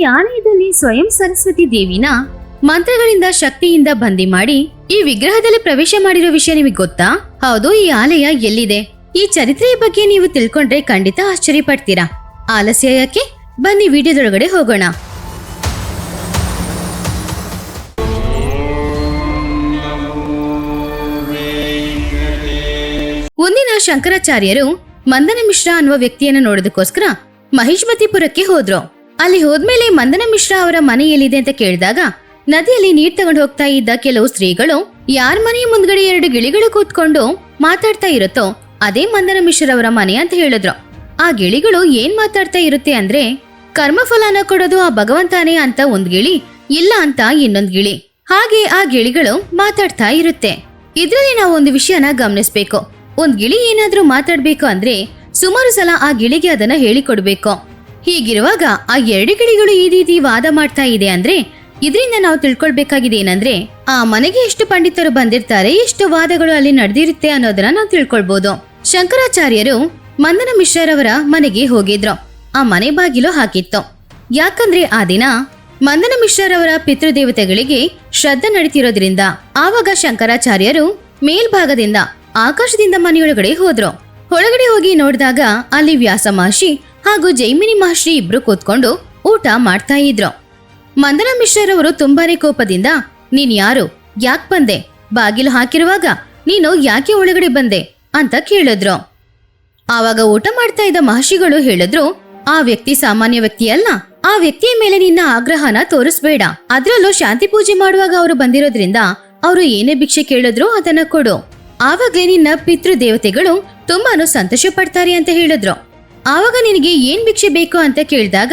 ಈ ಆಲಯದಲ್ಲಿ ಸ್ವಯಂ ಸರಸ್ವತಿ ದೇವಿನ ಮಂತ್ರಗಳಿಂದ ಶಕ್ತಿಯಿಂದ ಬಂದಿ ಮಾಡಿ ಈ ವಿಗ್ರಹದಲ್ಲಿ ಪ್ರವೇಶ ಮಾಡಿರೋ ವಿಷಯ ನಿಮಗೆ ಗೊತ್ತಾ? ಹೌದು, ಈ ಆಲಯ ಎಲ್ಲಿದೆ? ಈ ಚರಿತ್ರೆಯ ಬಗ್ಗೆ ನೀವು ತಿಳ್ಕೊಂಡ್ರೆ ಖಂಡಿತ ಆಶ್ಚರ್ಯ ಪಡ್ತೀರಾ ಆಲಸ್ಯ ಯಾಕೆ? ಬನ್ನಿ ವಿಡಿಯೋದೊಳಗಡೆ ಹೋಗೋಣ. ಒಂದಿನ ಶಂಕರಾಚಾರ್ಯರು ಮಂದನ ಮಿಶ್ರಾ ಅನ್ನುವ ವ್ಯಕ್ತಿಯನ್ನು ನೋಡೋದಕ್ಕೋಸ್ಕರ ಮಹಿಷ್ಮತಿಪುರಕ್ಕೆ ಹೋದ್ರು. ಅಲ್ಲಿ ಹೋದ್ಮೇಲೆ ಮಂದನ ಮಿಶ್ರಾ ಅವರ ಮನೆ ಎಲ್ಲಿದೆ ಅಂತ ಕೇಳಿದಾಗ, ನದಿಯಲ್ಲಿ ನೀರ್ ತಗೊಂಡು ಹೋಗ್ತಾ ಇದ್ದ ಕೆಲವು ಸ್ತ್ರೀಗಳು ಯಾರ ಮನೆಯ ಮುಂದ್ಗಡೆ ಎರಡು ಗಿಳಿಗಳು ಕೂತ್ಕೊಂಡು ಮಾತಾಡ್ತಾ ಇರುತ್ತೋ, ಅದೇ ಮಂದನ ಮಿಶ್ರ ಅವರ ಮನೆ ಅಂತ ಹೇಳಿದ್ರು. ಆ ಗಿಳಿಗಳು ಏನ್ ಮಾತಾಡ್ತಾ ಇರುತ್ತೆ ಅಂದ್ರೆ, ಕರ್ಮಫಲನ ಕೊಡೋದು ಆ ಭಗವಂತನೇ ಅಂತ ಒಂದ್ ಗಿಳಿ, ಇಲ್ಲ ಅಂತ ಇನ್ನೊಂದ್ ಗಿಳಿ. ಹಾಗೆ ಆ ಗಿಳಿಗಳು ಮಾತಾಡ್ತಾ ಇರುತ್ತೆ. ಇದ್ರಲ್ಲಿ ನಾವು ಒಂದು ವಿಷಯನ ಗಮನಿಸ್ಬೇಕು. ಒಂದ್ ಗಿಳಿ ಏನಾದ್ರೂ ಮಾತಾಡ್ಬೇಕು ಅಂದ್ರೆ, ಸುಮಾರು ಸಲ ಆ ಗಿಳಿಗೆ ಅದನ್ನ ಹೇಳಿಕೊಡ್ಬೇಕು. ಹೀಗಿರುವಾಗ ಆ ಎರಡು ಗಿಳಿಗಳು ಈ ರೀತಿ ವಾದ ಮಾಡ್ತಾ ಇದೆ ಅಂದ್ರೆ ಇದರಿಂದ ನಾವು ತಿಳ್ಕೊಳ್ಬೇಕಾಗಿದೆ ಏನಂದ್ರೆ, ಆ ಮನೆಗೆ ಎಷ್ಟು ಪಂಡಿತರು ಬಂದಿರ್ತಾರೆ, ಎಷ್ಟು ವಾದಗಳು ಅಲ್ಲಿ ನಡೆದಿರುತ್ತೆ ಅನ್ನೋದನ್ನ ನಾವು ತಿಳ್ಕೊಳ್ಬಹುದು ಶಂಕರಾಚಾರ್ಯರು ಮಂದನ ಮಿಶ್ರರವರ ಮನೆಗೆ ಹೋಗಿದ್ರು. ಆ ಮನೆ ಬಾಗಿಲು ಹಾಕಿತ್ತು. ಯಾಕಂದ್ರೆ ಆ ದಿನ ಮಂದನ ಮಿಶ್ರರವರ ಪಿತೃದೇವತೆಗಳಿಗೆ ಶ್ರದ್ಧೆ ನಡೀತಿರೋದ್ರಿಂದ ಆವಾಗ ಶಂಕರಾಚಾರ್ಯರು ಮೇಲ್ಭಾಗದಿಂದ ಆಕಾಶದಿಂದ ಮನೆಯೊಳಗಡೆ ಹೋದ್ರು. ಒಳಗಡೆ ಹೋಗಿ ನೋಡಿದಾಗ ಅಲ್ಲಿ ವ್ಯಾಸ ಮಹರ್ಷಿ ಹಾಗೂ ಜೈಮಿನಿ ಮಹರ್ಷಿ ಇಬ್ರು ಕೂತ್ಕೊಂಡು ಊಟ ಮಾಡ್ತಾ ಇದ್ರು. ಮಂದನ ಮಿಶ್ರರವರು ತುಂಬಾನೇ ಕೋಪದಿಂದ, ನೀನ್ ಯಾರು? ಯಾಕ್ ಬಂದೆ? ಬಾಗಿಲು ಹಾಕಿರುವಾಗ ನೀನು ಯಾಕೆ ಒಳಗಡೆ ಬಂದೆ? ಅಂತ ಕೇಳಿದ್ರು. ಆವಾಗ ಊಟ ಮಾಡ್ತಾ ಇದ್ದ ಮಹರ್ಷಿಗಳು ಹೇಳಿದ್ರು, ಆ ವ್ಯಕ್ತಿ ಸಾಮಾನ್ಯ ವ್ಯಕ್ತಿ ಅಲ್ಲ. ಆ ವ್ಯಕ್ತಿಯ ಮೇಲೆ ನಿನ್ನ ಆಗ್ರಹನ ತೋರಿಸ್ಬೇಡ. ಅದ್ರಲ್ಲೂ ಶಾಂತಿ ಪೂಜೆ ಮಾಡುವಾಗ ಅವರು ಬಂದಿರೋದ್ರಿಂದ ಅವರು ಏನೇ ಭಿಕ್ಷೆ ಕೇಳಿದ್ರು ಅದನ್ನ ಕೊಡು. ಆವಾಗ್ಲೇ ನಿನ್ನ ಪಿತೃ ದೇವತೆಗಳು ತುಂಬಾನು ಸಂತೋಷ ಪಡ್ತಾರೆ ಅಂತ ಹೇಳಿದ್ರು. ಆವಾಗ ನಿನಗೆ ಏನ್ ಭಿಕ್ಷೆ ಬೇಕು ಅಂತ ಕೇಳಿದಾಗ,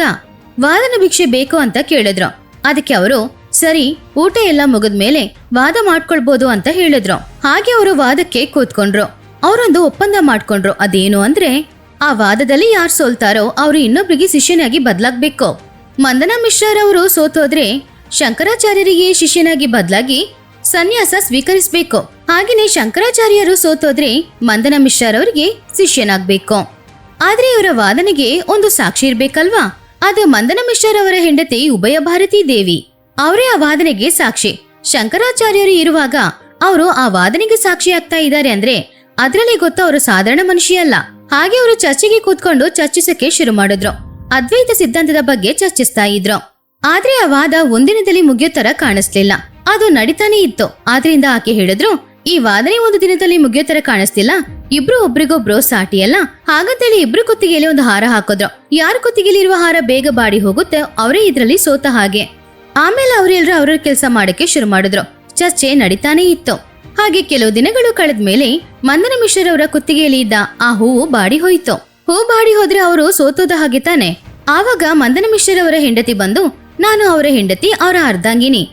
ವಾದನ ಭಿಕ್ಷೆ ಬೇಕು ಅಂತ ಕೇಳಿದ್ರು. ಅದಕ್ಕೆ ಅವರು, ಸರಿ, ಊಟ ಎಲ್ಲ ಮುಗಿದ್ಮೇಲೆ ವಾದ ಮಾಡ್ಕೊಳ್ಬೋದು ಅಂತ ಹೇಳಿದ್ರು. ಹಾಗೆ ಅವರು ವಾದಕ್ಕೆ ಕೂತ್ಕೊಂಡ್ರು. ಅವರೊಂದು ಒಪ್ಪಂದ ಮಾಡ್ಕೊಂಡ್ರು. ಅದೇನು ಅಂದ್ರೆ, ಆ ವಾದದಲ್ಲಿ ಯಾರು ಸೋಲ್ತಾರೋ ಅವರು ಇನ್ನೊಬ್ರಿಗೆ ಶಿಷ್ಯನಾಗಿ ಬದ್ಲಾಗ್ಬೇಕು. ಮಂದನ ಮಿಶ್ರರವರು ಸೋತೋದ್ರೆ ಶಂಕರಾಚಾರ್ಯರಿಗೆ ಶಿಷ್ಯನಾಗಿ ಬದಲಾಗಿ ಸನ್ಯಾಸ ಸ್ವೀಕರಿಸಬೇಕು. ಹಾಗೆಯೇ ಶಂಕರಾಚಾರ್ಯರು ಸೋತೋದ್ರೆ ಮಂದನ ಮಿಶ್ರರವರಿಗೆ ಶಿಷ್ಯನಾಗ್ಬೇಕು. ಆದ್ರೆ ಇವರ ವಾದನೆಗೆ ಒಂದು ಸಾಕ್ಷಿ ಇರ್ಬೇಕಲ್ವಾ? ಅದು ಮಂದನ ಮಿಶ್ರರವರ ಹೆಂಡತಿ ಉಭಯ ಭಾರತಿ ದೇವಿ. ಅವರೇ ಆ ವಾದನೆಗೆ ಸಾಕ್ಷಿ. ಶಂಕರಾಚಾರ್ಯರು ಇರುವಾಗ ಅವರು ಆ ವಾದನೆಗೆ ಸಾಕ್ಷಿ ಆಗ್ತಾ ಇದ್ದಾರೆ ಅಂದ್ರೆ ಅದ್ರಲ್ಲಿ ಗೊತ್ತು ಅವರು ಸಾಧಾರಣ ಮನುಷ್ಯ ಅಲ್ಲ ಹಾಗೆ ಅವರು ಚರ್ಚೆಗೆ ಕೂತ್ಕೊಂಡು ಚರ್ಚಿಸಕ್ಕೆ ಶುರು ಮಾಡಿದ್ರು. ಅದ್ವೈತ ಸಿದ್ಧಾಂತದ ಬಗ್ಗೆ ಚರ್ಚಿಸ್ತಾ ಇದ್ರು. ಆದ್ರೆ ಆ ವಾದ ಒಂದಿನದಲ್ಲಿ ಮುಗಿಯೋ ತರ ಕಾಣಿಸ್ಲಿಲ್ಲ. ಅದು ನಡೀತಾನೆ ಇತ್ತು. ಆದ್ರಿಂದ ಆಕೆ ಹೇಳಿದ್ರು ಈ ವಾದನೆ ಒಂದು ದಿನದಲ್ಲಿ ಮುಗಿಯೋ ತರ ಕಾಣಿಸ್ತಿಲ್ಲ. ಇಬ್ರು ಒಬ್ರಿಗೊಬ್ರು ಸಾಟಿ ಅಲ್ಲ ಹಾಗಂತೇಳಿ ಇಬ್ರು ಕುತ್ತಿಗೆಯಲ್ಲಿ ಒಂದು ಹಾರ ಹಾಕಿದ್ರು. ಯಾರ ಇರುವ ಹಾರ ಬೇಗ ಬಾಡಿ ಹೋಗುತ್ತೆ, ಅವರೇ ಇದ್ರಲ್ಲಿ ಸೋತ ಹಾಗೆ. ಆಮೇಲೆ ಅವರೆಲ್ಲರೂ ಅವ್ರ ಕೆಲಸ ಮಾಡಕ್ಕೆ ಶುರು ಮಾಡಿದ್ರು. ಚರ್ಚೆ ನಡೀತಾನೆ ಇತ್ತು. ಹಾಗೆ ಕೆಲವು ದಿನಗಳು ಕಳೆದ ಮೇಲೆ ಮಂದನ ಮಿಶ್ರರವರ ಕುತ್ತಿಗೆಯಲ್ಲಿ ಇದ್ದ ಆ ಹೂವು ಬಾಡಿ ಹೋಯ್ತು. ಹೂ ಬಾಡಿ ಹೋದ್ರೆ ಅವರು ಸೋತೋದ ಹಾಗೆ ತಾನೆ. ಆವಾಗ ಮಂದನ ಮಿಶ್ರರವರ ಹೆಂಡತಿ ಬಂದು, ನಾನು ಅವರ ಹೆಂಡತಿ, ಅವರ ಅರ್ಧಾಂಗಿನಿ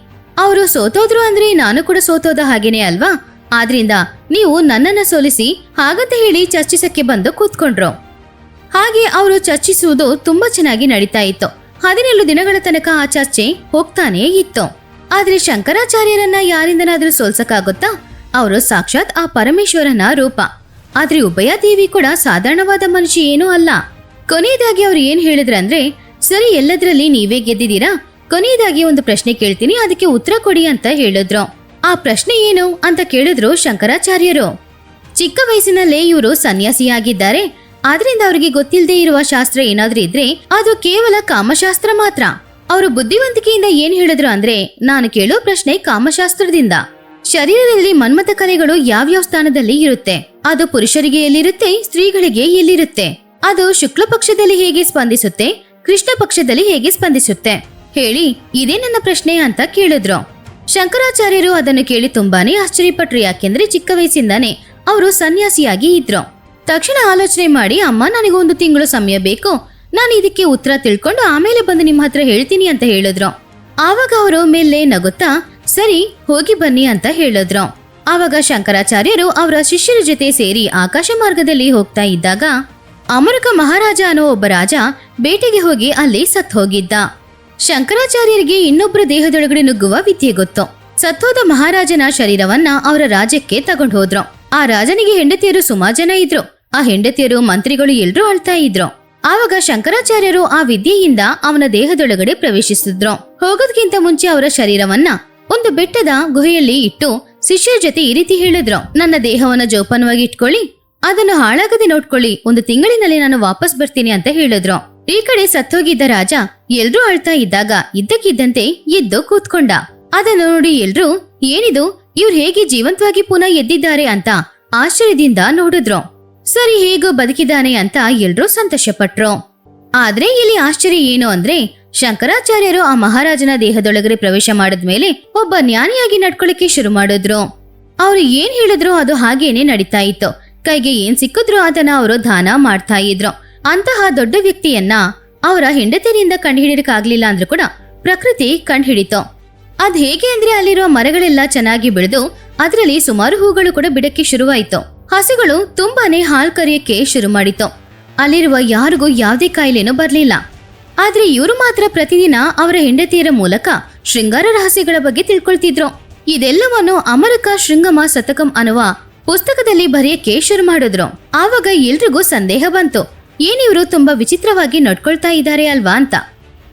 ಅವರು ಸೋತೋದ್ರು ಅಂದ್ರೆ ನಾನು ಕೂಡ ಸೋತೋದ ಹಾಗೇನೆ ಅಲ್ವಾ? ಆದ್ರಿಂದ ನೀವು ನನ್ನನ್ನು ಸೋಲಿಸಿ ಹಾಗಂತ ಹೇಳಿ ಚರ್ಚಿಸಕ್ಕೆ ಬಂದು ಕೂತ್ಕೊಂಡ್ರು. ಹಾಗೆ ಅವರು ಚರ್ಚಿಸುವುದು ತುಂಬಾ ಚೆನ್ನಾಗಿ ನಡೀತಾ ಇತ್ತು. ಹದಿನೇಳು ದಿನಗಳ ತನಕ ಆ ಚರ್ಚೆ ಹೋಗ್ತಾನೇ ಇತ್ತು. ಆದ್ರೆ ಶಂಕರಾಚಾರ್ಯರನ್ನ ಯಾರಿಂದನಾದ್ರೂ ಸೋಲ್ಸಕ್ಕಾಗುತ್ತಾ? ಅವರು ಸಾಕ್ಷಾತ್ ಆ ಪರಮೇಶ್ವರನ ರೂಪ. ಆದ್ರೆ ಉಭಯ ದೇವಿ ಕೂಡ ಸಾಧಾರಣವಾದ ಮನುಷ್ಯ ಏನೂ ಅಲ್ಲ. ಕೊನೆಯದಾಗಿ ಅವ್ರು ಏನ್ ಹೇಳಿದ್ರಂದ್ರೆ, ಸರಿ ಎಲ್ಲದರಲ್ಲಿ ನೀವೇ ಗೆದ್ದಿದ್ದೀರಾ? ಕೊನೆಯದಾಗಿ ಒಂದು ಪ್ರಶ್ನೆ ಕೇಳ್ತೀನಿ, ಅದಕ್ಕೆ ಉತ್ತರ ಕೊಡಿ ಅಂತ ಹೇಳಿದ್ರು. ಆ ಪ್ರಶ್ನೆ ಏನು ಅಂತ ಕೇಳಿದ್ರು ಶಂಕರಾಚಾರ್ಯರು. ಚಿಕ್ಕ ವಯಸ್ಸಿನಲ್ಲೇ ಇವರು ಸನ್ಯಾಸಿಯಾಗಿದ್ದಾರೆ. ಆದ್ರಿಂದ ಅವರಿಗೆ ಗೊತ್ತಿಲ್ಲದೆ ಇರುವ ಶಾಸ್ತ್ರ ಏನಾದ್ರೂ ಇದ್ರೆ ಅದು ಕೇವಲ ಕಾಮಶಾಸ್ತ್ರ ಮಾತ್ರ. ಅವರು ಬುದ್ಧಿವಂತಿಕೆಯಿಂದ ಏನ್ ಹೇಳಿದ್ರು ಅಂದ್ರೆ, ನಾನು ಕೇಳೋ ಪ್ರಶ್ನೆ ಕಾಮಶಾಸ್ತ್ರದಿಂದ. ಶರೀರದಲ್ಲಿ ಮನ್ಮಥ ಕಲೆಗಳು ಯಾವ್ಯಾವ ಸ್ಥಾನದಲ್ಲಿ ಇರುತ್ತೆ? ಅದು ಪುರುಷರಿಗೆ ಎಲ್ಲಿರುತ್ತೆ? ಸ್ತ್ರೀಗಳಿಗೆ ಎಲ್ಲಿರುತ್ತೆ? ಅದು ಶುಕ್ಲ ಪಕ್ಷದಲ್ಲಿ ಹೇಗೆ ಸ್ಪಂದಿಸುತ್ತೆ? ಕೃಷ್ಣ ಪಕ್ಷದಲ್ಲಿ ಹೇಗೆ ಸ್ಪಂದಿಸುತ್ತೆ? ಹೇಳಿ, ಇದೇ ನನ್ನ ಪ್ರಶ್ನೆ ಅಂತ ಕೇಳಿದ್ರು. ಶಂಕರಾಚಾರ್ಯರು ಅದನ್ನು ಕೇಳಿ ತುಂಬಾನೇ ಆಶ್ಚರ್ಯಪಟ್ರು, ಯಾಕೆಂದ್ರೆ ಚಿಕ್ಕ ವಯಸ್ಸಿಂದಾನೇ ಅವರು ಸನ್ಯಾಸಿಯಾಗಿ ಇದ್ರು. ತಕ್ಷಣ ಆಲೋಚನೆ ಮಾಡಿ, ಅಮ್ಮ ನನಗೆ ಒಂದು ತಿಂಗಳು ಸಮಯ ಬೇಕು. ನಾನು ಇದಕ್ಕೆ ಉತ್ತರ ತಿಳ್ಕೊಂಡು ಆಮೇಲೆ ಬಂದು ನಿಮ್ಮ ಹತ್ರ ಹೇಳ್ತೀನಿ ಅಂತ ಹೇಳಿದ್ರು. ಆವಾಗ ಅವರು ಮೇಲೆ ನಗುತ್ತಾ? ಸರಿ, ಹೋಗಿ ಬನ್ನಿ ಅಂತ ಹೇಳಿದ್ರು. ಆವಾಗ ಶಂಕರಾಚಾರ್ಯರು ಅವರ ಶಿಷ್ಯರ ಜೊತೆ ಸೇರಿ ಆಕಾಶ ಮಾರ್ಗದಲ್ಲಿ ಹೋಗ್ತಾ ಇದ್ದಾಗ ಅಮರಕ ಮಹಾರಾಜ ಅನ್ನೋ ಒಬ್ಬ ರಾಜ ಬೇಟೆಗೆ ಹೋಗಿ ಅಲ್ಲಿ ಸತ್ ಹೋಗಿದ್ದ. ಶಂಕರಾಚಾರ್ಯರಿಗೆ ಇನ್ನೊಬ್ಬರ ದೇಹದೊಳಗಡೆ ನುಗ್ಗುವ ವಿದ್ಯೆ ಗೊತ್ತು. ಸತ್ತೋದ ಮಹಾರಾಜನ ಶರೀರವನ್ನ ಅವರ ರಾಜ್ಯಕ್ಕೆ ತಗೊಂಡು ಹೋದ್ರು. ಆ ರಾಜನಿಗೆ ಹೆಂಡತಿಯರು ಸುಮಾರು ಜನ ಇದ್ರು. ಆ ಹೆಂಡತಿಯರು ಮಂತ್ರಿಗಳು ಎಲ್ರೂ ಅಳ್ತಾ ಇದ್ರು. ಆವಾಗ ಶಂಕರಾಚಾರ್ಯರು ಆ ವಿದ್ಯೆಯಿಂದ ಅವನ ದೇಹದೊಳಗಡೆ ಪ್ರವೇಶಿಸಿದ್ರು. ಹೋಗೋದ್ಕಿಂತ ಮುಂಚೆ ಅವರ ಶರೀರವನ್ನ ಒಂದು ಬೆಟ್ಟದ ಗುಹೆಯಲ್ಲಿ ಇಟ್ಟು ಶಿಷ್ಯರ ಜೊತೆ ಈ ರೀತಿ ಹೇಳಿದ್ರು. ನನ್ನ ದೇಹವನ್ನ ಜೋಪಾನವಾಗಿ ಇಟ್ಕೊಳ್ಳಿ. ಅದನ್ನು ಹಾಳಾಗದೆ ನೋಡ್ಕೊಳ್ಳಿ. ಒಂದು ತಿಂಗಳಿನಲ್ಲಿ ನಾನು ವಾಪಸ್ ಬರ್ತೀನಿ ಅಂತ ಹೇಳಿದ್ರು. ಈ ಕಡೆ ಸತ್ತೋಗಿದ್ದ ರಾಜ ಎಲ್ರೂ ಅಳ್ತಾ ಇದ್ದಾಗ ಇದ್ದಕ್ಕಿದ್ದಂತೆ ಎದ್ದು ಕೂತ್ಕೊಂಡ. ಅದನ್ನು ನೋಡಿ ಎಲ್ರೂ, ಏನಿದು? ಇವ್ರು ಹೇಗೆ ಜೀವಂತವಾಗಿ ಪುನಃ ಎದ್ದಿದ್ದಾರೆ ಅಂತ ಆಶ್ಚರ್ಯದಿಂದ ನೋಡಿದ್ರು. ಸರಿ, ಹೇಗೋ ಬದುಕಿದ್ದಾನೆ ಅಂತ ಎಲ್ರೂ ಸಂತೋಷಪಟ್ರು. ಆದ್ರೆ ಇಲ್ಲಿ ಆಶ್ಚರ್ಯ ಏನು ಅಂದ್ರೆ, ಶಂಕರಾಚಾರ್ಯರು ಆ ಮಹಾರಾಜನ ದೇಹದೊಳಗಡೆ ಪ್ರವೇಶ ಮಾಡಿದ್ಮೇಲೆ ಒಬ್ಬ ಜ್ಞಾನಿಯಾಗಿ ನಡ್ಕೊಳಕ್ಕೆ ಶುರು ಮಾಡಿದ್ರು. ಅವ್ರು ಏನ್ ಹೇಳಿದ್ರು ಅದು ಹಾಗೇನೆ ನಡೀತಾ ಇತ್ತು. ಕೈಗೆ ಏನ್ ಸಿಕ್ಕಿದ್ರು ಅದನ್ನ ಅವರು ದಾನ ಮಾಡ್ತಾ ಇದ್ರು. ಅಂತಹ ದೊಡ್ಡ ವ್ಯಕ್ತಿಯನ್ನ ಅವರ ಹೆಂಡತಿಯಿಂದ ಕಂಡುಹಿಡಿಯಕ್ಕಾಗ್ಲಿಲ್ಲ ಅಂದ್ರೂ ಕೂಡ ಪ್ರಕೃತಿ ಕಂಡುಹಿಡಿತು ಅದ್ ಹೇಗೆ ಅಂದ್ರೆ ಅಲ್ಲಿರುವ ಮರಗಳೆಲ್ಲ ಚೆನ್ನಾಗಿ ಬೆಳೆದು ಅದರಲ್ಲಿ ಸುಮಾರು ಹೂಗಳು ಕೂಡ ಬಿಡಕ್ಕೆ ಶುರುವಾಯಿತು. ಹಸುಗಳು ತುಂಬಾನೇ ಹಾಲು ಕರೆಯಕ್ಕೆ ಶುರು ಮಾಡಿತು ಅಲ್ಲಿರುವ ಯಾರಿಗೂ ಯಾವುದೇ ಕಾಯಿಲೆನೂ ಬರಲಿಲ್ಲ. ಆದ್ರೆ ಇವರು ಮಾತ್ರ ಪ್ರತಿದಿನ ಅವರ ಹೆಂಡತಿಯರ ಮೂಲಕ ಶೃಂಗಾರ ರಹಸ್ಯಗಳ ಬಗ್ಗೆ ತಿಳ್ಕೊಳ್ತಿದ್ರು. ಇದೆಲ್ಲವನ್ನು ಅಮರಕ ಶೃಂಗಮ ಸತಕಂ ಅನ್ನುವ ಪುಸ್ತಕದಲ್ಲಿ ಬರೆಯಕ್ಕೆ ಶುರು ಮಾಡಿದ್ರು. ಆವಾಗ ಎಲ್ರಿಗೂ ಸಂದೇಹ ಬಂತು. ಏನಿವರು ತುಂಬಾ ವಿಚಿತ್ರವಾಗಿ ನಡ್ಕೊಳ್ತಾ ಇದ್ದಾರೆ ಅಲ್ವಾ ಅಂತ?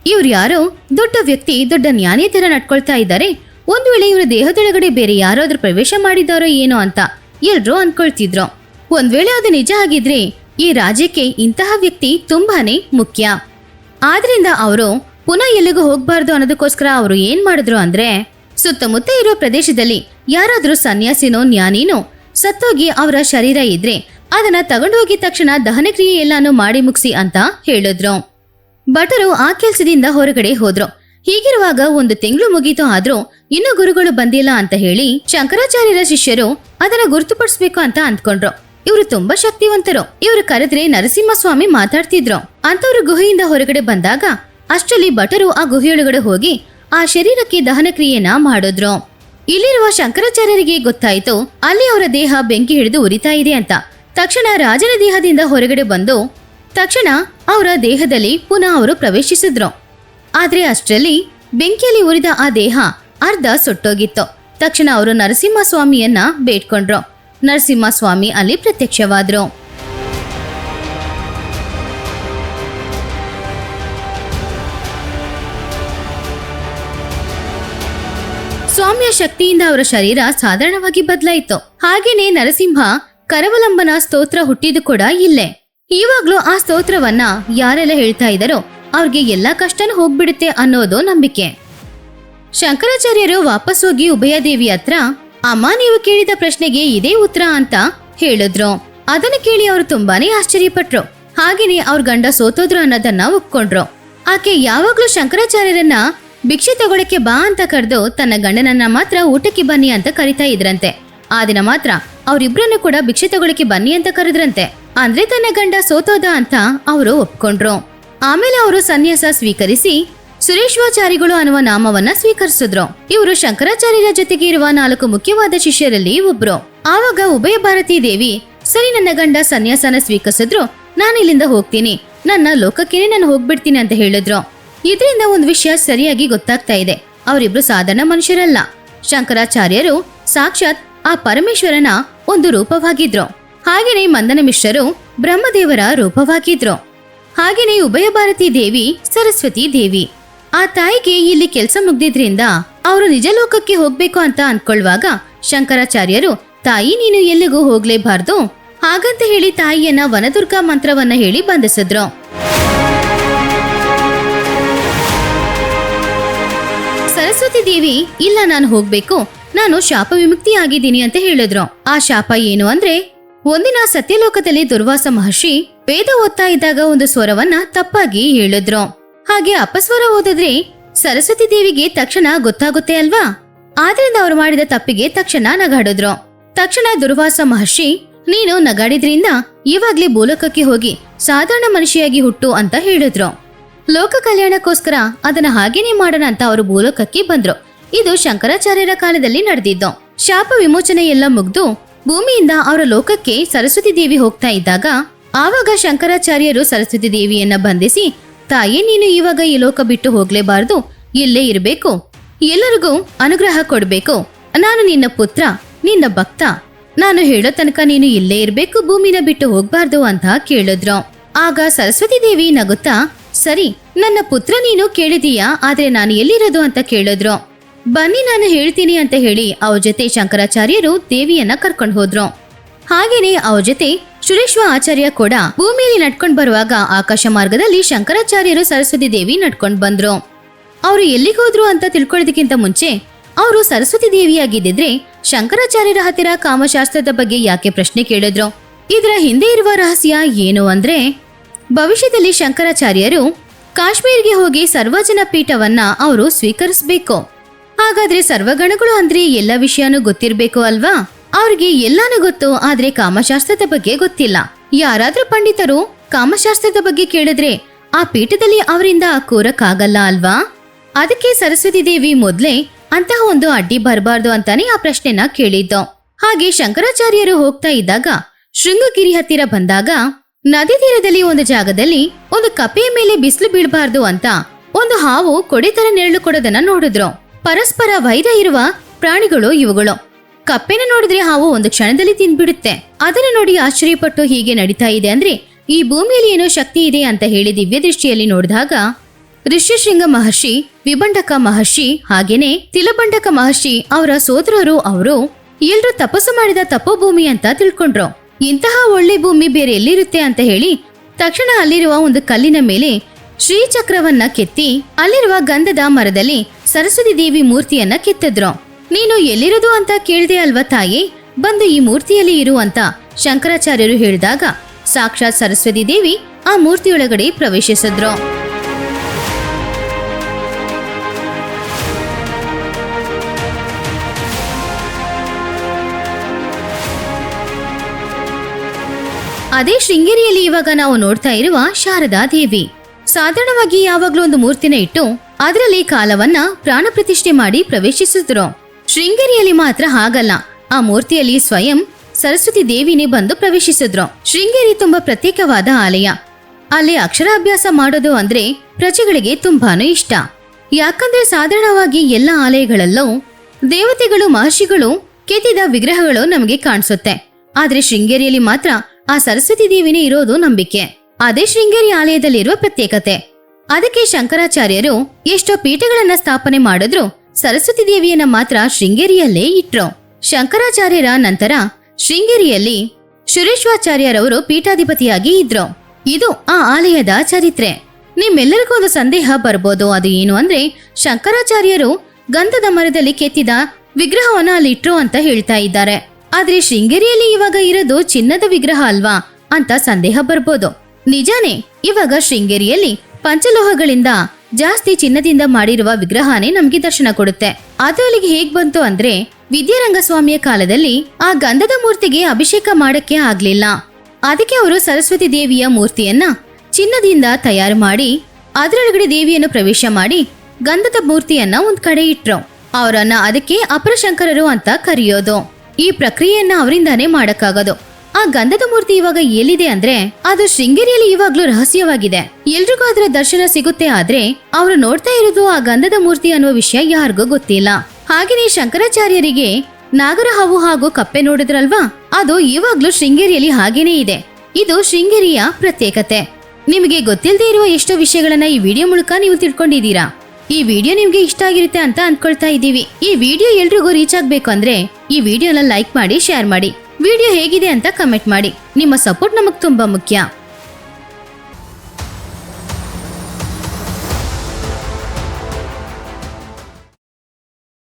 ಇವ್ರು ಯಾರೋ ದೊಡ್ಡ ವ್ಯಕ್ತಿ, ದೊಡ್ಡ ನ್ಯಾನೇ ತರ ನಡ್ಕೊಳ್ತಾ ಇದ್ದಾರೆ ಒಂದು ವೇಳೆ ಇವರ ದೇಹದೊಳಗಡೆ ಬೇರೆ ಯಾರಾದ್ರೂ ಪ್ರವೇಶ ಮಾಡಿದಾರೋ ಏನೋ ಅಂತ ಎಲ್ರೂ ಅನ್ಕೊಳ್ತಿದ್ರು. ಒಂದ್ ವೇಳೆ ಅದು ನಿಜ ಆಗಿದ್ರೆ ಈ ರಾಜ್ಯಕ್ಕೆ ಇಂತಹ ವ್ಯಕ್ತಿ ತುಂಬಾನೇ ಮುಖ್ಯ. ಆದ್ರಿಂದ ಅವರು ಪುನಃ ಎಲ್ಲಿಗೂ ಹೋಗ್ಬಾರ್ದು ಅನ್ನೋದಕ್ಕೋಸ್ಕರ ಅವರು ಏನ್ ಮಾಡಿದ್ರು ಅಂದ್ರೆ, ಸುತ್ತಮುತ್ತ ಇರೋ ಪ್ರದೇಶದಲ್ಲಿ ಯಾರಾದ್ರೂ ಸನ್ಯಾಸಿನೋ ಜ್ಞಾನಿನೋ ಸತ್ತೋಗಿ ಅವರ ಶರೀರ ಇದ್ರೆ ಅದನ್ನ ತಗೊಂಡೋಗಿ ತಕ್ಷಣ ದಹನಕ್ರಿಯೆ ಎಲ್ಲಾನು ಮಾಡಿ ಮುಗಿಸಿ ಅಂತ ಹೇಳಿದ್ರು. ಭಟರು ಆ ಕೆಲ್ಸದಿಂದ ಹೊರಗಡೆ ಹೋದ್ರು. ಹೀಗಿರುವಾಗ ಒಂದು ತಿಂಗಳು ಮುಗೀತು ಆದ್ರೂ ಇನ್ನು ಗುರುಗಳು ಬಂದಿಲ್ಲ ಅಂತ ಹೇಳಿ ಶಂಕರಾಚಾರ್ಯರ ಶಿಷ್ಯರು ಅದನ್ನ ಗುರುತುಪಡಿಸ್ಬೇಕು ಅಂತ ಅಂದ್ಕೊಂಡ್ರು. ಇವರು ತುಂಬಾ ಶಕ್ತಿವಂತರು. ಇವರು ಕರೆದ್ರೆ ನರಸಿಂಹಸ್ವಾಮಿ ಮಾತಾಡ್ತಿದ್ರು. ಅಂತವ್ರು ಗುಹೆಯಿಂದ ಹೊರಗಡೆ ಬಂದಾಗ ಅಷ್ಟರಲ್ಲಿ ಭಟರು ಆ ಗುಹೆಯೊಳಗಡೆ ಹೋಗಿ ಆ ಶರೀರಕ್ಕೆ ದಹನ ಕ್ರಿಯೆನ ಮಾಡಿದ್ರು. ಇಲ್ಲಿರುವ ಶಂಕರಾಚಾರ್ಯರಿಗೆ ಗೊತ್ತಾಯಿತು, ಅಲ್ಲಿ ಅವರ ದೇಹ ಬೆಂಕಿ ಹಿಡಿದು ಉರಿತಾ ಇದೆ ಅಂತ. ತಕ್ಷಣ ರಾಜನ ದೇಹದಿಂದ ಹೊರಗಡೆ ಬಂದು ತಕ್ಷಣ ಅವರ ದೇಹದಲ್ಲಿ ಪುನಃ ಅವರು ಪ್ರವೇಶಿಸಿದ್ರು. ಆದ್ರೆ ಅಷ್ಟರಲ್ಲಿ ಬೆಂಕಿಯಲ್ಲಿ ಉರಿದ ಆ ದೇಹ ಅರ್ಧ ಸುಟ್ಟೋಗಿತ್ತು. ತಕ್ಷಣ ಅವರು ನರಸಿಂಹಸ್ವಾಮಿಯನ್ನ ಬೇಡ್ಕೊಂಡ್ರು. ನರಸಿಂಹಸ್ವಾಮಿ ಅಲ್ಲಿ ಪ್ರತ್ಯಕ್ಷವಾದ್ರು. ಸ್ವಾಮಿಯ ಶಕ್ತಿಯಿಂದ ಅವರ ಶರೀರ ಸಾಧಾರಣವಾಗಿ ಬದಲಾಯಿತು. ಹಾಗೇನೆ ನರಸಿಂಹ ಕರವಲಂಬನ ಸ್ತೋತ್ರ ಹುಟ್ಟಿದ್ದು ಕೂಡ ಇಲ್ಲೇ. ಇವಾಗ್ಲೂ ಆ ಸ್ತೋತ್ರವನ್ನ ಯಾರೆಲ್ಲ ಹೇಳ್ತಾ ಇದ್ದಾರೋ ಅವ್ರಿಗೆ ಎಲ್ಲಾ ಕಷ್ಟನೂ ಹೋಗ್ಬಿಡುತ್ತೆ ಅನ್ನೋದು ನಂಬಿಕೆ. ಶಂಕರಾಚಾರ್ಯರು ವಾಪಸ್ ಹೋಗಿ ಉಭಯದೇವಿ ಹತ್ರ, ಅಮ್ಮ, ನೀವು ಕೇಳಿದ ಪ್ರಶ್ನೆಗೆ ಇದೇ ಉತ್ತರ ಅಂತ ಹೇಳಿದ್ರು. ಅದನ್ನ ಕೇಳಿ ಅವರು ತುಂಬಾನೇ ಆಶ್ಚರ್ಯಪಟ್ರು. ಹಾಗೇನೆ ಅವ್ರ ಗಂಡ ಸೋತೋದ್ರು ಅನ್ನೋದನ್ನ ಒಪ್ಕೊಂಡ್ರು. ಆಕೆ ಯಾವಾಗ್ಲೂ ಶಂಕರಾಚಾರ್ಯರನ್ನ, ಭಿಕ್ಷೆ ತಗೊಳಕ್ಕೆ ಬಾ ಅಂತ ಕರೆದು ತನ್ನ ಗಂಡನನ್ನ ಮಾತ್ರ ಊಟಕ್ಕೆ ಬನ್ನಿ ಅಂತ ಕರಿತಾ ಇದ್ರಂತೆ. ಆ ದಿನ ಮಾತ್ರ ಅವರಿಬ್ರನ್ನು ಕೂಡ ಭಿಕ್ಷೆ ತಗೊಳಕ್ಕೆ ಬನ್ನಿ ಅಂತ ಕರೆದ್ರಂತೆ. ಅಂದ್ರೆ ತನ್ನ ಗಂಡ ಸೋತೋದ ಅಂತ ಅವರು ಒಪ್ಕೊಂಡ್ರು. ಆಮೇಲೆ ಅವರು ಸನ್ಯಾಸ ಸ್ವೀಕರಿಸಿ ಸುರೇಶ್ವಾಚಾರಿಗಳು ಅನ್ನುವ ನಾಮವನ್ನ ಸ್ವೀಕರಿಸಿದ್ರು. ಇವರು ಶಂಕರಾಚಾರ್ಯರ ಜೊತೆಗೆ ಇರುವ ನಾಲ್ಕು ಮುಖ್ಯವಾದ ಶಿಷ್ಯರಲ್ಲಿ ಒಬ್ರು. ಆವಾಗ ಉಭಯ ಭಾರತೀ ದೇವಿ, ಸರಿ ನನ್ನ ಗಂಡ ಸನ್ಯಾಸನ ಸ್ವೀಕರಿಸಿದ್ರು, ನಾನು ಇಲ್ಲಿಂದ ಹೋಗ್ತೀನಿ. ನನ್ನ ಲೋಕಕ್ಕೇನೆ ನಾನು ಹೋಗ್ಬಿಡ್ತೀನಿ ಅಂತ ಹೇಳಿದ್ರು. ಇದರಿಂದ ಒಂದು ವಿಷಯ ಸರಿಯಾಗಿ ಗೊತ್ತಾಗ್ತಾ ಇದೆ. ಅವರಿಬ್ರು ಸಾಧಾರಣ ಮನುಷ್ಯರಲ್ಲ. ಶಂಕರಾಚಾರ್ಯರು ಸಾಕ್ಷಾತ್ ಆ ಪರಮೇಶ್ವರನ ಒಂದು ರೂಪವಾಗಿದ್ರು. ಹಾಗೇನೆ ಮಂದನ ಮಿಶ್ರರು ಬ್ರಹ್ಮದೇವರ ರೂಪವಾಗಿದ್ರು. ಹಾಗೇನೆ ಉಭಯ ಭಾರತಿ ದೇವಿ, ಸರಸ್ವತಿ ದೇವಿ. ಆ ತಾಯಿಗೆ ಇಲ್ಲಿ ಕೆಲಸ ಮುಗ್ದಿದ್ರಿಂದ ಅವರು ನಿಜ ಲೋಕಕ್ಕೆ ಹೋಗ್ಬೇಕು ಅಂತ ಅನ್ಕೊಳ್ವಾಗ ಶಂಕರಾಚಾರ್ಯರು, ತಾಯಿ, ನೀನು ಎಲ್ಲಿಗೂ ಹೋಗ್ಲೇಬಾರ್ದು. ಹಾಗಂತ ಹೇಳಿ ತಾಯಿಯನ್ನ ವನದುರ್ಗಾ ಮಂತ್ರವನ್ನ ಹೇಳಿ ಬಂಧಿಸಿದ್ರು. ಸರಸ್ವತಿ ದೇವಿ, ಇಲ್ಲ, ನಾನು ಹೋಗ್ಬೇಕು. ನಾನು ಶಾಪ ವಿಮುಕ್ತಿ ಆಗಿದ್ದೀನಿ ಅಂತ ಹೇಳಿದ್ರು. ಆ ಶಾಪ ಏನು ಅಂದ್ರೆ, ಒಂದಿನ ಸತ್ಯಲೋಕದಲ್ಲಿ ದುರ್ವಾಸ ಮಹರ್ಷಿ ವೇದ ಓದ್ತಾ ಇದ್ದಾಗ ಒಂದು ಸ್ವರವನ್ನ ತಪ್ಪಾಗಿ ಹೇಳಿದ್ರು. ಹಾಗೆ ಅಪಸ್ವರ ಓದಿದ್ರೆ ಸರಸ್ವತಿ ದೇವಿಗೆ ತಕ್ಷಣ ಗೊತ್ತಾಗುತ್ತೆ ಅಲ್ವಾ? ಆದ್ರಿಂದ ಅವ್ರು ಮಾಡಿದ ತಪ್ಪಿಗೆ ತಕ್ಷಣ ನಗಾಡಿದ್ರು. ತಕ್ಷಣ ದುರ್ವಾಸ ಮಹರ್ಷಿ, ನೀನು ನಗಾಡಿದ್ರಿಂದ ಇವಾಗ್ಲೇ ಭೂಲೋಕಕ್ಕೆ ಹೋಗಿ ಸಾಧಾರಣ ಮನುಷ್ಯಾಗಿ ಹುಟ್ಟು ಅಂತ ಹೇಳಿದ್ರು. ಲೋಕ ಕಲ್ಯಾಣಕ್ಕೋಸ್ಕರ ಅದನ್ನ ಹಾಗೇನೆ ಮಾಡೋಣ ಅಂತ ಅವರು ಭೂಲೋಕಕ್ಕೆ ಬಂದ್ರು. ಇದು ಶಂಕರಾಚಾರ್ಯರ ಕಾಲದಲ್ಲಿ ನಡೆದಿದ್ದು. ಶಾಪ ವಿಮೋಚನೆ ಎಲ್ಲ ಮುಗ್ದು ಭೂಮಿಯಿಂದ ಅವರ ಲೋಕಕ್ಕೆ ಸರಸ್ವತಿ ದೇವಿ ಹೋಗ್ತಾ ಇದ್ದಾಗ ಆವಾಗ ಶಂಕರಾಚಾರ್ಯರು ಸರಸ್ವತಿ ದೇವಿಯನ್ನ ಬಂಧಿಸಿ, ತಾಯಿ, ನೀನು ಇವಾಗ ಈ ಲೋಕ ಬಿಟ್ಟು ಹೋಗ್ಲೇಬಾರ್ದು. ಇಲ್ಲೇ ಇರಬೇಕು. ಎಲ್ಲರಿಗೂ ಅನುಗ್ರಹ ಕೊಡಬೇಕು. ನಾನು ನಿನ್ನ ಪುತ್ರ, ನಿನ್ನ ಭಕ್ತ. ನಾನು ಹೇಳೋ ತನಕ ನೀನು ಇಲ್ಲೇ ಇರಬೇಕು, ಭೂಮಿನ ಬಿಟ್ಟು ಹೋಗ್ಬಾರ್ದು ಅಂತ ಕೇಳಿದ್ರು. ಆಗ ಸರಸ್ವತಿ ದೇವಿ ನಗುತ್ತಾ, ಸರಿ, ನನ್ನ ಪುತ್ರ ನೀನು ಕೇಳಿದೀಯಾ? ಆದ್ರೆ ನಾನು ಎಲ್ಲಿರೋದು? ಅಂತ ಕೇಳಿದ್ರು. ಬನ್ನಿ ನಾನು ಹೇಳ್ತೀನಿ ಅಂತ ಹೇಳಿ ಅವ್ರ ಜೊತೆ ಶಂಕರಾಚಾರ್ಯರು ದೇವಿಯನ್ನ ಕರ್ಕೊಂಡು ಹೋದ್ರು. ಹಾಗೇನೆ ಅವ್ರ ಜೊತೆ ಸುರೇಶ್ವ ಆಚಾರ್ಯ ಕೂಡ ಭೂಮಿಯಲ್ಲಿ ನಡ್ಕೊಂಡು ಬರುವಾಗ ಆಕಾಶ ಮಾರ್ಗದಲ್ಲಿ ಶಂಕರಾಚಾರ್ಯರು ಸರಸ್ವತಿ ದೇವಿ ನಡ್ಕೊಂಡು ಬಂದ್ರು. ಅವರು ಎಲ್ಲಿಗೆ ಹೋದ್ರು ಅಂತ ತಿಳ್ಕೊಳ್ಳೋದಕ್ಕಿಂತ ಮುಂಚೆ ಅವರು ಸರಸ್ವತಿ ದೇವಿಯಾಗಿದ್ದಿದ್ರೆ ಶಂಕರಾಚಾರ್ಯರ ಹತ್ತಿರ ಕಾಮಶಾಸ್ತ್ರದ ಬಗ್ಗೆ ಯಾಕೆ ಪ್ರಶ್ನೆ ಕೇಳಿದ್ರು. ಇದರ ಹಿಂದೆ ಇರುವ ರಹಸ್ಯ ಏನು ಅಂದ್ರೆ ಭವಿಷ್ಯದಲ್ಲಿ ಶಂಕರಾಚಾರ್ಯರು ಕಾಶ್ಮೀರ್ಗೆ ಹೋಗಿ ಸರ್ವಜನ ಪೀಠವನ್ನ ಅವರು ಸ್ವೀಕರಿಸಬೇಕು. ಹಾಗಾದ್ರೆ ಸರ್ವಗಣಗಳು ಅಂದ್ರೆ ಎಲ್ಲ ವಿಷಯನೂ ಗೊತ್ತಿರ್ಬೇಕು ಅಲ್ವಾ? ಅವ್ರಿಗೆ ಎಲ್ಲಾನು ಗೊತ್ತು, ಆದ್ರೆ ಕಾಮಶಾಸ್ತ್ರದ ಬಗ್ಗೆ ಗೊತ್ತಿಲ್ಲ. ಯಾರಾದ್ರೂ ಪಂಡಿತರು ಕಾಮಶಾಸ್ತ್ರದ ಬಗ್ಗೆ ಕೇಳಿದ್ರೆ ಆ ಪೀಠದಲ್ಲಿ ಅವರಿಂದ ಕೋರಕ್ಕಾಗಲ್ಲ ಅಲ್ವಾ? ಅದಕ್ಕೆ ಸರಸ್ವತಿ ದೇವಿ ಮೊದ್ಲೇ ಅಂತಹ ಒಂದು ಅಡ್ಡಿ ಬರಬಾರ್ದು ಅಂತಾನೆ ಆ ಪ್ರಶ್ನೆನ ಕೇಳಿದ್ದು. ಹಾಗೆ ಶಂಕರಾಚಾರ್ಯರು ಹೋಗ್ತಾ ಇದ್ದಾಗ ಶೃಂಗಗಿರಿ ಹತ್ತಿರ ಬಂದಾಗ ನದಿ ತೀರದಲ್ಲಿ ಒಂದು ಜಾಗದಲ್ಲಿ ಒಂದು ಕಪೆಯ ಮೇಲೆ ಬಿಸಿಲು ಬೀಳಬಾರ್ದು ಅಂತ ಒಂದು ಹಾವು ಕೊಡೆ ತರ ನೆರಳು ಕೊಡೋದನ್ನ ನೋಡಿದ್ರು. ಪರಸ್ಪರ ವೈರ ಇರುವ ಪ್ರಾಣಿಗಳು ಇವುಗಳು. ಕಪ್ಪೆನ ನೋಡಿದ್ರೆ ಹಾವು ಒಂದು ಕ್ಷಣದಲ್ಲಿ ತಿಂದ್ಬಿಡುತ್ತೆ. ಅದನ್ನು ನೋಡಿ ಆಶ್ಚರ್ಯಪಟ್ಟು ಹೀಗೆ ನಡೀತಾ ಇದೆ ಅಂದ್ರೆ ಈ ಭೂಮಿಯಲ್ಲಿ ಏನೋ ಶಕ್ತಿ ಇದೆ ಅಂತ ಹೇಳಿ ದಿವ್ಯ ದೃಷ್ಟಿಯಲ್ಲಿ ನೋಡಿದಾಗ ಋಷ್ಯಶೃಂಗ ಮಹರ್ಷಿ ವಿಬಂಡಕ ಮಹರ್ಷಿ ಹಾಗೇನೆ ತಿಲಬಂಡಕ ಮಹರ್ಷಿ ಅವರ ಸೋದರರು ಅವರು ಎಲ್ರೂ ತಪಸ್ಸು ಮಾಡಿದ ತಪೋಭೂಮಿ ಅಂತ ತಿಳ್ಕೊಂಡ್ರು. ಇಂತಹ ಒಳ್ಳೆ ಭೂಮಿ ಬೇರೆ ಎಲ್ಲಿರುತ್ತೆ ಅಂತ ಹೇಳಿ ತಕ್ಷಣ ಅಲ್ಲಿರುವ ಒಂದು ಕಲ್ಲಿನ ಮೇಲೆ ಶ್ರೀಚಕ್ರವನ್ನ ಕೆತ್ತಿ ಅಲ್ಲಿರುವ ಗಂಧದ ಮರದಲ್ಲಿ ಸರಸ್ವತಿ ದೇವಿ ಮೂರ್ತಿಯನ್ನ ಕೆತ್ತಿದ್ರು. ನೀನು ಎಲ್ಲಿರೋದು ಅಂತ ಕೇಳ್ದೆ ಅಲ್ವಾ ತಾಯಿ? ಬಂದು ಈ ಮೂರ್ತಿಯಲ್ಲಿ ಇರು ಅಂತ ಶಂಕರಾಚಾರ್ಯರು ಹೇಳಿದಾಗ ಸಾಕ್ಷಾತ್ ಸರಸ್ವತಿ ದೇವಿ ಆ ಮೂರ್ತಿಯೊಳಗಡೆ ಪ್ರವೇಶಿಸಿದ್ರು. ಅದೇ ಶೃಂಗೇರಿಯಲ್ಲಿ ಇವಾಗ ನಾವು ನೋಡ್ತಾ ಇರುವ ಶಾರದಾ ದೇವಿ. ಸಾಧಾರಣವಾಗಿ ಯಾವಾಗ್ಲೂ ಒಂದು ಮೂರ್ತಿನ ಇಟ್ಟು ಅದರಲ್ಲಿ ಕಾಲವನ್ನ ಪ್ರಾಣ ಪ್ರತಿಷ್ಠೆ ಮಾಡಿ ಪ್ರವೇಶಿಸಿದ್ರು. ಶೃಂಗೇರಿಯಲ್ಲಿ ಮಾತ್ರ ಹಾಗಲ್ಲ. ಆ ಮೂರ್ತಿಯಲ್ಲಿ ಸ್ವಯಂ ಸರಸ್ವತಿ ದೇವಿನೇ ಬಂದು ಪ್ರವೇಶಿಸಿದ್ರು. ಶೃಂಗೇರಿ ತುಂಬಾ ಪ್ರತ್ಯೇಕವಾದ ಆಲಯ. ಅಲ್ಲಿ ಅಕ್ಷರಾಭ್ಯಾಸ ಮಾಡೋದು ಅಂದ್ರೆ ಪ್ರಜೆಗಳಿಗೆ ತುಂಬಾನು ಇಷ್ಟ. ಯಾಕಂದ್ರೆ ಸಾಧಾರಣವಾಗಿ ಎಲ್ಲ ಆಲಯಗಳಲ್ಲೂ ದೇವತೆಗಳು, ಮಹರ್ಷಿಗಳು ಕೆತ್ತಿದ ವಿಗ್ರಹಗಳು ನಮಗೆ ಕಾಣಿಸುತ್ತೆ. ಆದ್ರೆ ಶೃಂಗೇರಿಯಲ್ಲಿ ಮಾತ್ರ ಆ ಸರಸ್ವತಿ ದೇವಿನೇ ಇರೋದು ನಂಬಿಕೆ. ಅದೇ ಶೃಂಗೇರಿ ಆಲಯದಲ್ಲಿರುವ ಪ್ರತ್ಯೇಕತೆ. ಅದಕ್ಕೆ ಶಂಕರಾಚಾರ್ಯರು ಎಷ್ಟೋ ಪೀಠಗಳನ್ನ ಸ್ಥಾಪನೆ ಮಾಡಿದ್ರು ಸರಸ್ವತಿ ದೇವಿಯನ್ನ ಮಾತ್ರ ಶೃಂಗೇರಿಯಲ್ಲೇ ಇಟ್ರು. ಶಂಕರಾಚಾರ್ಯರ ನಂತರ ಶೃಂಗೇರಿಯಲ್ಲಿ ಸುರೇಶ್ವಾಚಾರ್ಯರವರು ಪೀಠಾಧಿಪತಿಯಾಗಿ ಇದ್ರು. ಇದು ಆ ಆಲಯದ ಚರಿತ್ರೆ. ನಿಮ್ಮೆಲ್ಲರಿಗೂ ಒಂದು ಸಂದೇಹ ಬರ್ಬೋದು, ಅದು ಏನು ಅಂದ್ರೆ ಶಂಕರಾಚಾರ್ಯರು ಗಂಧದ ಮರದಲ್ಲಿ ಕೆತ್ತಿದ ವಿಗ್ರಹವನ್ನ ಅಲ್ಲಿ ಇಟ್ರು ಅಂತ ಹೇಳ್ತಾ ಇದ್ದಾರೆ. ಆದ್ರೆ ಶೃಂಗೇರಿಯಲ್ಲಿ ಇವಾಗ ಇರೋದು ಚಿನ್ನದ ವಿಗ್ರಹ ಅಲ್ವಾ ಅಂತ ಸಂದೇಹ ಬರ್ಬೋದು. ನಿಜಾನೇ, ಇವಾಗ ಶೃಂಗೇರಿಯಲ್ಲಿ ಪಂಚಲೋಹಗಳಿಂದ ಜಾಸ್ತಿ ಚಿನ್ನದಿಂದ ಮಾಡಿರುವ ವಿಗ್ರಹನೇ ನಮಗೆ ದರ್ಶನ ಕೊಡುತ್ತೆ. ಅದು ಅಲ್ಲಿಗೆ ಹೇಗ್ ಬಂತು ಅಂದ್ರೆ, ವಿದ್ಯಾರಂಗಸ್ವಾಮಿಯ ಕಾಲದಲ್ಲಿ ಆ ಗಂಧದ ಮೂರ್ತಿಗೆ ಅಭಿಷೇಕ ಮಾಡಕ್ಕೆ ಆಗ್ಲಿಲ್ಲ. ಅದಕ್ಕೆ ಅವರು ಸರಸ್ವತಿ ದೇವಿಯ ಮೂರ್ತಿಯನ್ನ ಚಿನ್ನದಿಂದ ತಯಾರು ಮಾಡಿ, ಅದರೊಳಗಡೆ ದೇವಿಯನ್ನು ಪ್ರವೇಶ ಮಾಡಿ ಗಂಧದ ಮೂರ್ತಿಯನ್ನ ಒಂದ್ ಕಡೆ ಇಟ್ರು. ಅವರನ್ನ ಅದಕ್ಕೆ ಅಪರಶಂಕರರು ಅಂತ ಕರೆಯೋದು. ಈ ಪ್ರಕ್ರಿಯೆಯನ್ನ ಅವರಿಂದಾನೇ ಮಾಡಕ್ಕಾಗೋದು. ಆ ಗಂಧದ ಮೂರ್ತಿ ಇವಾಗ ಎಲ್ಲಿದೆ ಅಂದ್ರೆ ಅದು ಶೃಂಗೇರಿಯಲ್ಲಿ ಇವಾಗ್ಲೂ ರಹಸ್ಯವಾಗಿದೆ. ಎಲ್ರಿಗೂ ಅದರ ದರ್ಶನ ಸಿಗುತ್ತೆ ಆದ್ರೆ ಅವರು ನೋಡ್ತಾ ಇರೋದು ಆ ಗಂಧದ ಮೂರ್ತಿ ಅನ್ನುವ ವಿಷಯ ಯಾರಿಗೂ ಗೊತ್ತಿಲ್ಲ. ಹಾಗೆಯೇ ಶಂಕರಾಚಾರ್ಯರಿಗೆ ನಾಗರ ಹಾವು ಹಾಗೂ ಕಪ್ಪೆ ನೋಡಿದ್ರಲ್ವಾ? ಅದು ಇವಾಗ್ಲೂ ಶೃಂಗೇರಿಯಲ್ಲಿ ಹಾಗೇನೇ ಇದೆ. ಇದು ಶೃಂಗೇರಿಯ ಪ್ರತ್ಯೇಕತೆ. ನಿಮಗೆ ಗೊತ್ತಿಲ್ಲದೆ ಇರುವ ಎಷ್ಟೋ ವಿಷಯಗಳನ್ನ ಈ ವಿಡಿಯೋ ಮೂಲಕ ನೀವು ತಿಳ್ಕೊಂಡಿದ್ದೀರಾ? ಈ ವಿಡಿಯೋ ನಿಮ್ಗೆ ಇಷ್ಟ ಆಗಿರುತ್ತೆ ಅಂತ ಅನ್ಕೊಳ್ತಾ ಇದ್ದೀವಿ. ಈ ವಿಡಿಯೋ ಎಲ್ರಿಗೂ ರೀಚ್ ಆಗ್ಬೇಕು ಅಂದ್ರೆ ಈ ವಿಡಿಯೋನ ಲೈಕ್ ಮಾಡಿ, ಶೇರ್ ಮಾಡಿ. ವಿಡಿಯೋ ಹೇಗಿದೆ ಅಂತ ಕಮೆಂಟ್ ಮಾಡಿ. ನಿಮ್ಮ ಸಪೋರ್ಟ್ ನಮಗೆ ತುಂಬಾ ಮುಖ್ಯ.